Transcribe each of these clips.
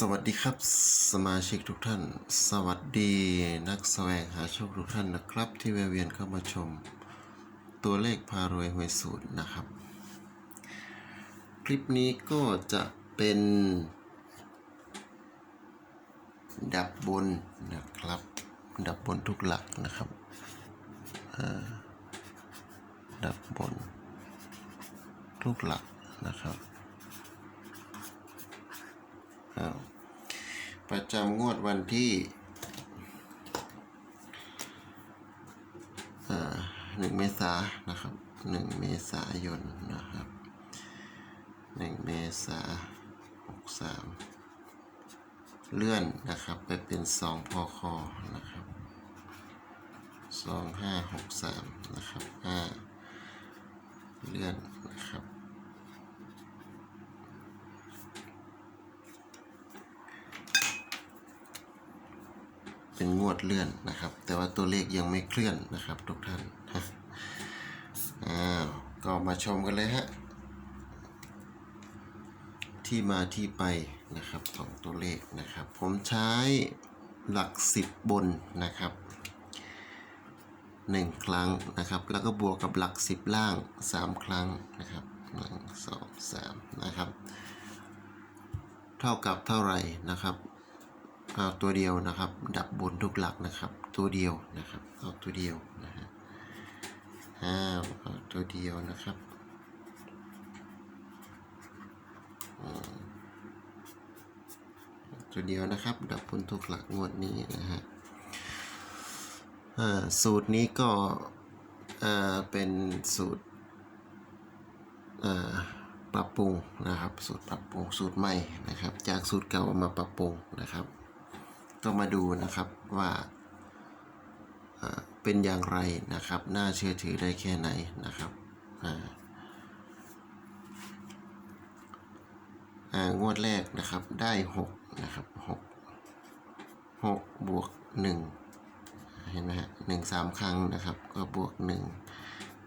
สวัสดีครับสมาชิกทุกท่าน สวัสดีนักแสวงหาโชคทุกท่านนะครับ ที่แวะเวียนเข้ามาชม ตัวเลขพารวยหวยสูตรนะครับ คลิปนี้ก็จะเป็น ดับบนนะครับ ดับบนทุกหลักนะครับดับบน ทุกหลักนะครับ ประจำงวดวันที่หนึ่งเมษานนะครับหนึ่งเมษายนนะครับหนึ่งเมษาหกสามเลื่อนนะครับไปเป็นสองพอคอนะครับสองห้าหกสามนะครับห้าเลื่อนนะครับ เป็นงวดเลื่อนนะครับ แต่ว่าตัวเลขยังไม่เคลื่อนนะครับทุกท่านอ้าวก็มาชมกันเลยฮะที่มาที่ไปนะครับของตัวเลขนะครับ ผมใช้หลักสิบบนนะครับหนึ่งครั้งนะครับ แล้วก็บวกกับหลักสิบล่างสามครั้งนะครับหนึ่งสองสามนะครับ เท่ากับเท่าไหร่นะครับ เอาตัวเดียวนะครับ ดับบนทุกหลักนะครับ ตัวเดียวนะครับ เอาตัวเดียวนะฮะอ้าวเอาตัวเดียวนะครับตัวเดียวนะครับ ดับบนทุกหลักงวดนี้นะฮะสูตรนี้ก็เป็นสูตรปรับปรุงนะครับ สูตรปรับปรุงสูตรใหม่นะครับ จากสูตรเก่าเอามาปรับปรุงนะครับ ก็มาดูนะครับว่าเป็นอย่างไรนะครับ น่าเชื่อถือได้แค่ไหนนะครับงวดแรกนะครับได้หกนะครับหกหกบวกหนึ่งเห็นไหมฮะหนึ่งสามครั้งนะครับ ก็บวกหนึ่ง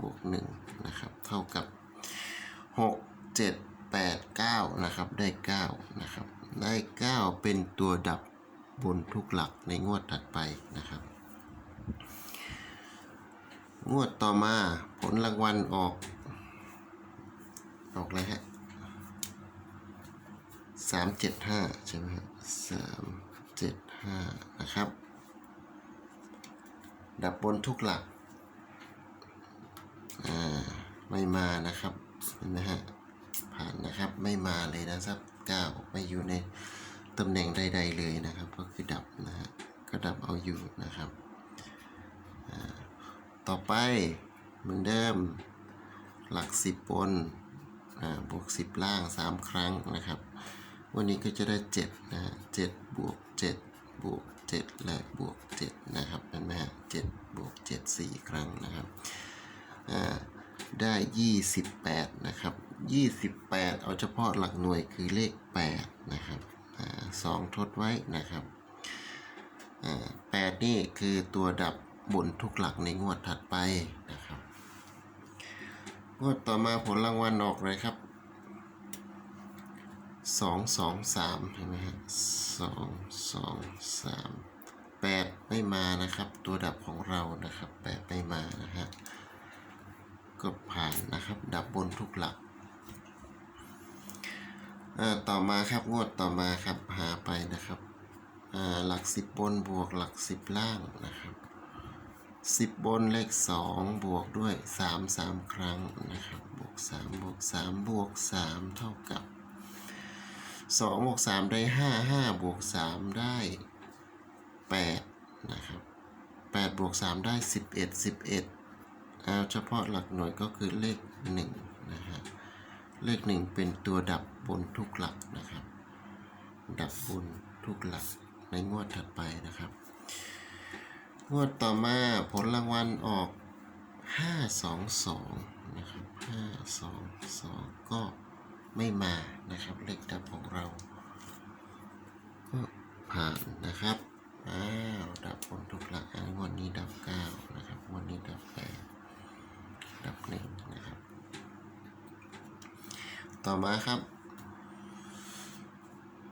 บวกหนึ่งนะครับ เท่ากับหกเจ็ดแปดเก้านะครับ ได้เก้านะครับ ได้เก้าเป็นตัวดับ บนทุกหลักในงวดถัดไปนะครับ งวดต่อมาผลรางวัลออก ออกเลยฮะสามเจ็ดห้าใช่ไหมฮะสามเจ็ดห้านะครับ ดับบนทุกหลัก อ่า ไม่มานะครับเห็นไหมฮะผ่านนะครับไม่มาเลยนะครับเก้าไม่อยู่ใน ตำแหน่งใด ๆ เลยนะครับ ก็คือดับนะฮะก็ดับเอาอยู่นะครับ ต่อไปเหมือนเดิมหลักสิบบนบวกสิบล่างสามครั้งนะครับ วันนี้ก็จะได้เจ็ดนะฮะเจ็ดบวกเจ็ดบวกเจ็ดและบวกเจ็ดนะครับเห็นไหมฮะเจ็ดบวกเจ็ดสี่ครั้งนะครับได้ยี่สิบแปดนะครับยี่สิบแปดเอาเฉพาะหลักหน่วยคือเลขแปดนะครับ สองทดไว้นะครับแปดนี่คือตัวดับบนทุกหลักในงวดถัดไปนะครับ งวดต่อมาผลรางวัลออกเลยครับสองสองสามเห็นไหมฮะสองสองสามแปดไม่มานะครับ ตัวดับของเรานะครับแปดไม่มานะฮะก็ผ่านนะครับ ดับบนทุกหลัก อ่าต่อมาครับงวดต่อมาครับหาไปนะครับอ่าหลักสิบบนบวกหลักสิบล่างนะครับสิบบนเลขสองบวกด้วยสามสามครั้งนะครับบวกสามบวกสามบวกสามเท่ากับสองบวกสามได้ห้าห้าบวกสามได้แปดนะครับแปดบวกสามได้สิบเอ็ดสิบเอ็ดเอาเฉพาะหลักหน่วยก็คือเลขหนึ่งนะฮะ เลขหนึ่งเป็นตัวดับบนทุกหลักนะครับ ดับบนทุกหลักในงวดถัดไปนะครับ งวดต่อมาผลรางวัลออกห้าสองสองนะครับห้าสองสองก็ไม่มานะครับ เลขดับของเราก็ผ่านนะครับ อ้าว ดับบนทุกหลักอันวันนี้ดับเก้านะครับงวันนี้ดับแปดดับหนึ่ง ต่อมาครับ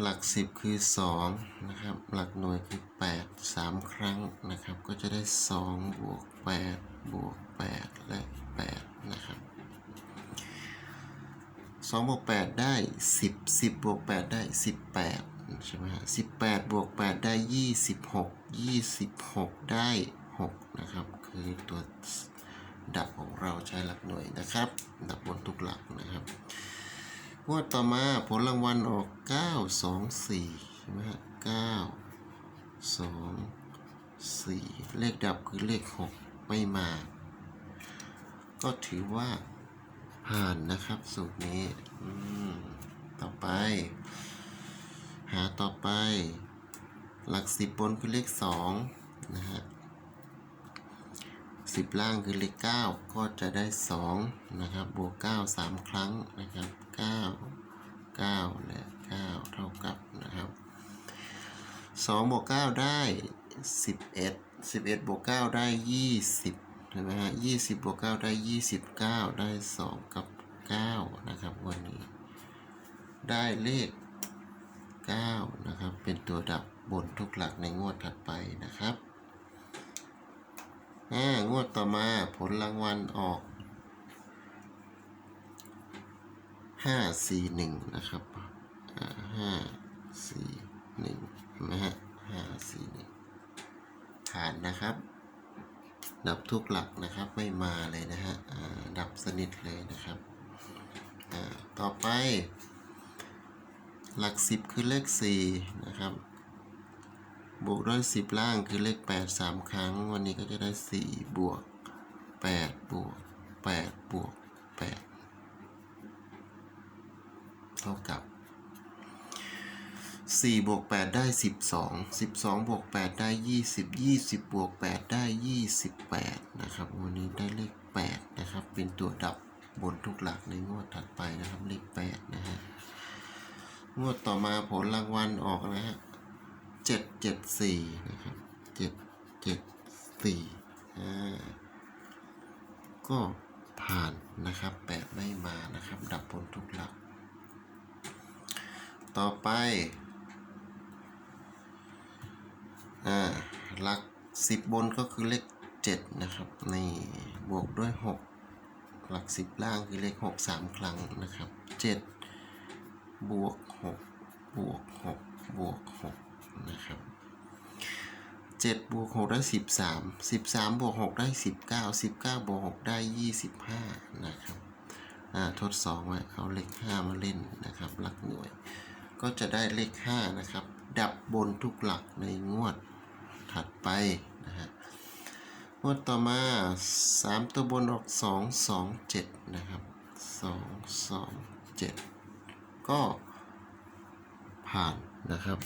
หลักสิบคือสองนะครับ หลักหน่วยคือแปดสามครั้งนะครับ ก็จะได้สองบวกแปดบวกแปดและแปดนะครับสองบวกแปดได้สิบสิบบวกแปดได้สิบแปดใช่ไหมฮะสิบแปดบวกแปดได้ยี่สิบหกยี่สิบหกได้หกนะครับ คือตัวดับของเราใช้หลักหน่วยนะครับ ดับบนทุกหลักนะครับ งวดต่อมาผลรางวัลออก 9 2 4ใช่ไหมฮะ9 2 4 เลขดับคือเลข 6 ไม่มา ก็ถือว่าผ่านนะครับสูตรนี้ต่อไป หาต่อไป หลักสิบบนคือเลข 2 นะฮะ สิบล่างคือเลขเก้าก็จะได้สองนะครับ บวกเก้าสามครั้งนะครับเก้าเก้าและเก้าเท่ากับนะครับสองบวกเก้าได้สิบเอ็ดสิบเอ็ดบวกเก้าได้ยี่สิบใช่ไหมฮะยี่สิบบวกเก้าได้ยี่สิบเก้าได้สองกับเก้านะครับ วันนี้ ได้เลขเก้านะครับ เป็นตัวดับบนทุกหลักในงวดถัดไปนะครับ งวดต่อมาผลรางวัลออกห้าสี่หนึ่งนะครับอ่าห้าสี่หนึ่งเห็นไหมฮะห้าสี่หนึ่งผ่านนะครับ ดับทุกหลักนะครับไม่มาเลยนะฮะอ่าดับสนิทเลยนะครับอ่าต่อไป หลักสิบคือเลขสี่นะครับ บวกด้วยสิบล่างคือเลขแปดสามครั้ง วันนี้ก็จะได้สี่บวกแปดบวกแปดบวกแปดเท่ากับสี่บวกแปดได้สิบสองสิบสองบวกแปดได้ยี่สิบยี่สิบบวกแปดได้ยี่สิบแปดนะครับ วันนี้ได้เลขแปดนะครับ เป็นตัวดับบนทุกหลักในงวดถัดไปนะครับ เลขแปดนะฮะ งวดต่อมาผลรางวัลออกนะฮะ เจ็ดเจ็ดสี่นะครับเจ็ดเจ็ดสี่อ่าก็ผ่านนะครับแปดไม่มานะครับ ดับบนทุกหลัก ต่อไปอ่าหลักสิบบนก็คือเลขเจ็ดนะครับนี่บวกด้วยหกหลักสิบล่างคือเลขหกสามครั้งนะครับเจ็ดบวกหกบวกหกบวกหก นะครับเจ็ดบวกหกได้สิบสามสิบสามบวกหกได้สิบเก้าสิบเก้าบวกหกได้ยี่สิบห้านะครับอ่าทดสองไว้เอาเลขห้ามาเล่นนะครับหลักหน่วย ก็จะได้เลขห้านะครับ ดับบนทุกหลักในงวดถัดไปนะฮะงวดต่อมาสามตัวบนออกสองสองเจ็ดนะครับสองสองเจ็ดก็ผ่านนะครับ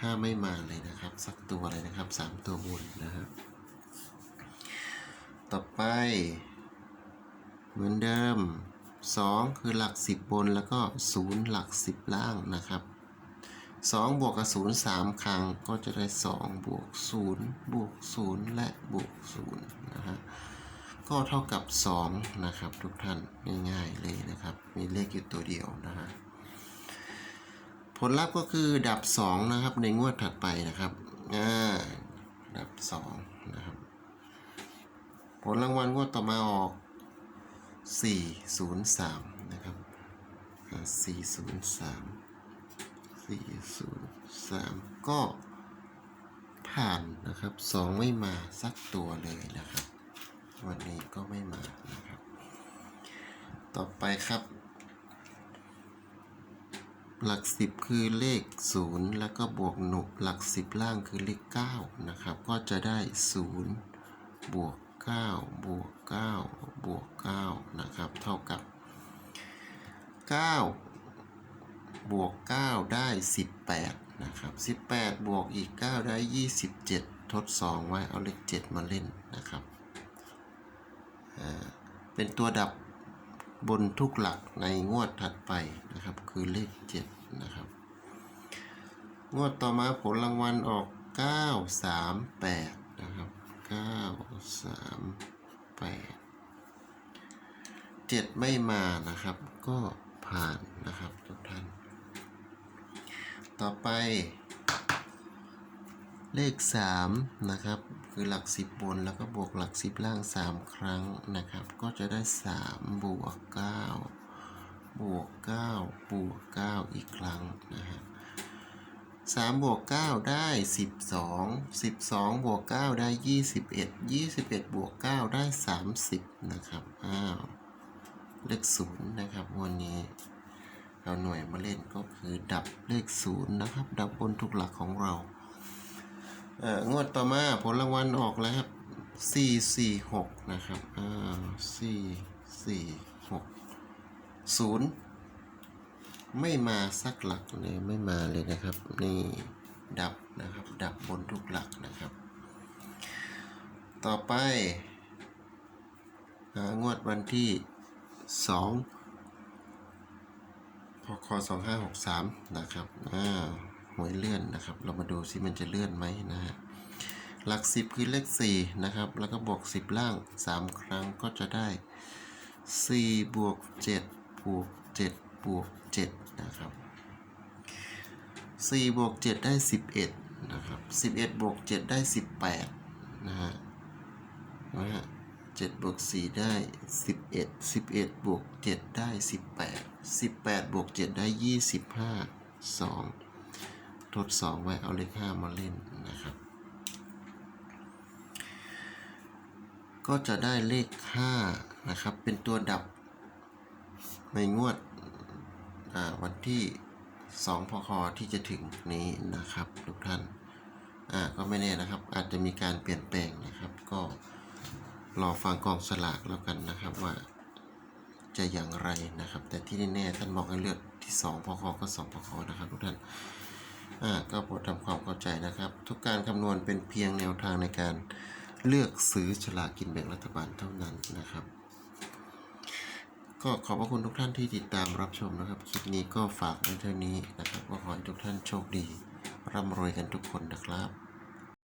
ห้าไม่มาเลยนะครับ สักตัวเลยนะครับสามตัวบนนะครับต่อไป เหมือนเดิม 2 คือหลัก 10 บนแล้วก็ 0 หลัก 10 ล่างนะครับ 2 บวกกับ 0 3 ครั้งก็จะได้ 2 บวก 0 บวก 0 และบวก 0 นะฮะก็เท่ากับ 2 นะครับ ทุกท่านง่ายๆเลยนะครับ มีเลขอยู่ตัวเดียวนะฮะ ผลลัพธ์ก็คือดับ 2 นะครับ ในงวดถัดไปนะครับอ่าดับ 2 นะครับ ผลรางวัลงวดต่อมาออก 403 นะครับอ่า403 403 ก็ผ่านนะครับ 2 ไม่มาสักตัวเลยนะครับ วันนี้ก็ไม่มานะครับ ต่อไปครับ หลัก10คือเลข 0 แล้วก็บวกหนุหลัก10ล่างคือเลข9นะครับ ก็จะได้ 0 บวก 9 บวก 9 บวก 9 นะครับ เท่ากับ 9 บวก 9 ได้ 18 นะครับ 18 บวกอีก 9 ได้ 27 ทด 2 ไว้เอาเลข 7 มาเล่นนะครับ เป็นตัวดับ บนทุกหลักในงวดถัดไปนะครับ คือเลข 7 นะครับ งวดต่อมาผลรางวัลออก 9 3 8 นะครับ 9 3 8 7 ไม่มานะครับ ก็ผ่านนะครับทุกท่าน ต่อไป เลขสามนะครับ คือหลักสิบบนแล้วก็บวกหลักสิบล่างสามครั้งนะครับ ก็จะได้สามบวกเก้าบวกเก้าบวกเก้าอีกครั้งนะฮะสามบวกเก้าได้สิบสองสิบสองบวกเก้าได้ยี่สิบเอ็ดยี่สิบเอ็ดบวกเก้าได้สามสิบนะครับ อ้าว เลขศูนย์นะครับ วันนี้เอาหน่วยมาเล่นก็คือดับเลขศูนย์นะครับ ดับบนทุกหลักของเรา งวดต่อมาผลรางวัลออกแล้วครับสี่สี่หกนะครับอ่าสี่สี่หกศูนย์ไม่มาสักหลักเลยไม่มาเลยนะครับ นี่ดับนะครับ ดับบนทุกหลักนะครับ ต่อไปองวดวันที่สองพคสองห้าหกสามนะครับอ่า หวยเลื่อนนะครับ เรามาดูซิมันจะเลื่อนไหมนะฮะหลักสิบคือเลขสี่นะครับ แล้วก็บวกสิบล่างสามครั้งก็จะได้สี่บวกเจ็ดบวกเจ็ดบวกเจ็ดนะครับสี่บวกเจ็ดได้สิบเอ็ดนะครับสิบเอ็ดบวกเจ็ดได้สิบแปดนะฮะนะฮะเจ็ดบวกสี่ได้สิบเอ็ดสิบเอ็ดบวกเจ็ดได้สิบแปดสิบแปดบวกเจ็ดได้ยี่สิบห้าสอง ทดสองไว้เอาเลขห้ามาเล่นนะครับ ก็จะได้เลข5นะครับ เป็นตัวดับในงวดวันที่ 2 พคที่จะถึงนี้นะครับทุกท่านอ่าก็ไม่แน่นะครับ อาจจะมีการเปลี่ยนแปลงนะครับ ก็รอฟังกองสลากแล้วกันนะครับว่าจะอย่างไรนะครับ แต่ที่แน่ๆท่านบอกให้เลือกที่ 2 พคก็ 2 พคนะครับทุกท่าน อ่าก็โปรดทำความเข้าใจนะครับ ทุกการคำนวณเป็นเพียงแนวทางในการเลือกซื้อฉลากกินแบ่งรัฐบาลเท่านั้นนะครับ ก็ขอบพระคุณทุกท่านที่ติดตามรับชมนะครับ คลิปนี้ก็ฝากไว้เท่านี้นะครับก็ขอให้ทุกท่านโชคดี ร่ำรวยกันทุกคนนะครับ